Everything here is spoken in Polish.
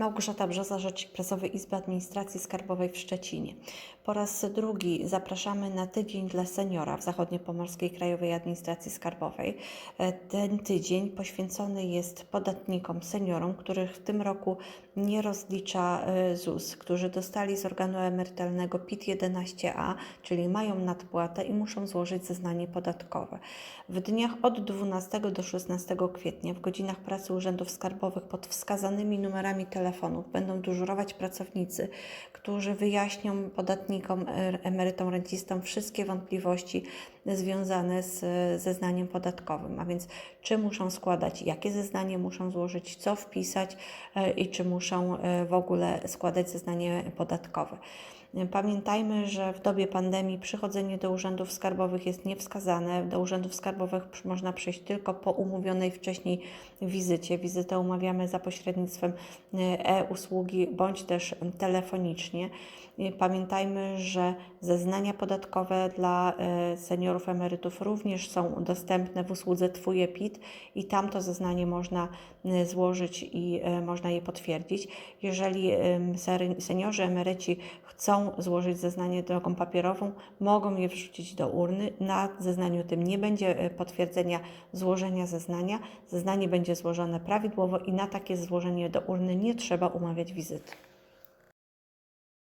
Małgorzata Brzoza, Rzecznik Prasowy Izby Administracji Skarbowej w Szczecinie. Po raz drugi zapraszamy na Tydzień dla Seniora w Zachodniopomorskiej Krajowej Administracji Skarbowej. E, Ten tydzień poświęcony jest podatnikom, seniorom, których w tym roku nie rozlicza e, ZUS, którzy dostali z organu emerytalnego PIT-11A, czyli mają nadpłatę i muszą złożyć zeznanie podatkowe. W dniach od 12 do 16 kwietnia w godzinach pracy urzędów skarbowych pod wskazanymi numerami telefonów będą dyżurować pracownicy, którzy wyjaśnią podatnikom, e, emerytom, rencistom wszystkie wątpliwości związane z zeznaniem podatkowym, a więc czy muszą składać, jakie zeznanie muszą złożyć, co wpisać e, i czy muszą e, w ogóle składać zeznanie podatkowe. Pamiętajmy, że w dobie pandemii przychodzenie do urzędów skarbowych jest niewskazane. Do urzędów skarbowych można przyjść tylko po umówionej wcześniej wizycie. Wizytę umawiamy za pośrednictwem e, e-usługi bądź też telefonicznie. Pamiętajmy, że zeznania podatkowe dla e, seniorów, emerytów również są dostępne w usłudze Twój PIT i tam to zeznanie można e, złożyć i e, można je potwierdzić. Jeżeli seniorzy, emeryci chcą złożyć zeznanie drogą papierową, mogą je wrzucić do urny. Na zeznaniu tym nie będzie e, potwierdzenia złożenia zeznania. Zeznanie będzie złożone prawidłowo i na takie złożenie do urny nie trzeba umawiać wizyty.